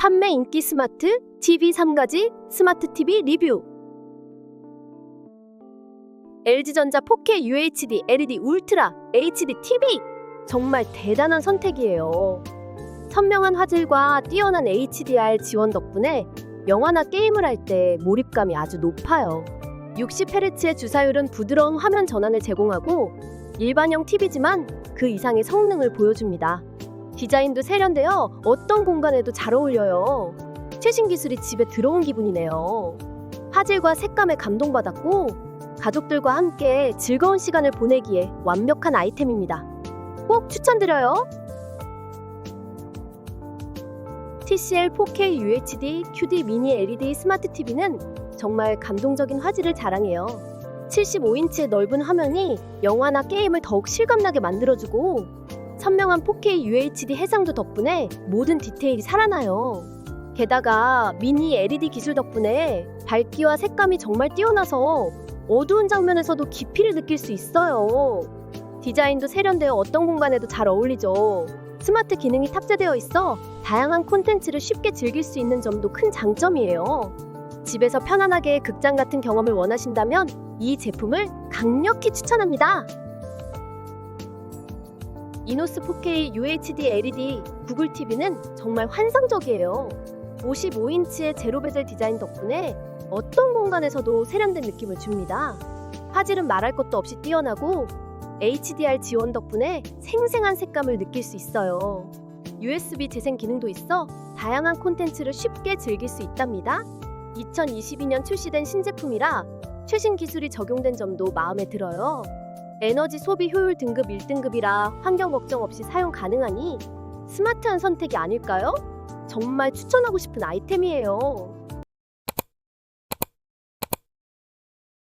판매 인기 스마트 TV 3가지 스마트 TV 리뷰. LG전자 4K UHD LED 울트라 HD TV 정말 대단한 선택이에요. 선명한 화질과 뛰어난 HDR 지원 덕분에 영화나 게임을 할 때 몰입감이 아주 높아요. 60Hz의 주사율은 부드러운 화면 전환을 제공하고 일반형 TV지만 그 이상의 성능을 보여줍니다. 디자인도 세련되어 어떤 공간에도 잘 어울려요. 최신 기술이 집에 들어온 기분이네요. 화질과 색감에 감동받았고 가족들과 함께 즐거운 시간을 보내기에 완벽한 아이템입니다. 꼭 추천드려요. TCL 4K UHD QD 미니 LED 스마트 TV는 정말 감동적인 화질을 자랑해요. 75인치의 넓은 화면이 영화나 게임을 더욱 실감나게 만들어주고 선명한 4K UHD 해상도 덕분에 모든 디테일이 살아나요. 게다가 미니 LED 기술 덕분에 밝기와 색감이 정말 뛰어나서 어두운 장면에서도 깊이를 느낄 수 있어요. 디자인도 세련되어 어떤 공간에도 잘 어울리죠. 스마트 기능이 탑재되어 있어 다양한 콘텐츠를 쉽게 즐길 수 있는 점도 큰 장점이에요. 집에서 편안하게 극장 같은 경험을 원하신다면 이 제품을 강력히 추천합니다. 이노스 4K UHD LED 구글 TV는 정말 환상적이에요. 55인치의 제로 베젤 디자인 덕분에 어떤 공간에서도 세련된 느낌을 줍니다. 화질은 말할 것도 없이 뛰어나고 HDR 지원 덕분에 생생한 색감을 느낄 수 있어요. USB 재생 기능도 있어 다양한 콘텐츠를 쉽게 즐길 수 있답니다. 2022년 출시된 신제품이라 최신 기술이 적용된 점도 마음에 들어요. 에너지 소비 효율 등급 1등급이라 환경 걱정 없이 사용 가능하니 스마트한 선택이 아닐까요? 정말 추천하고 싶은 아이템이에요.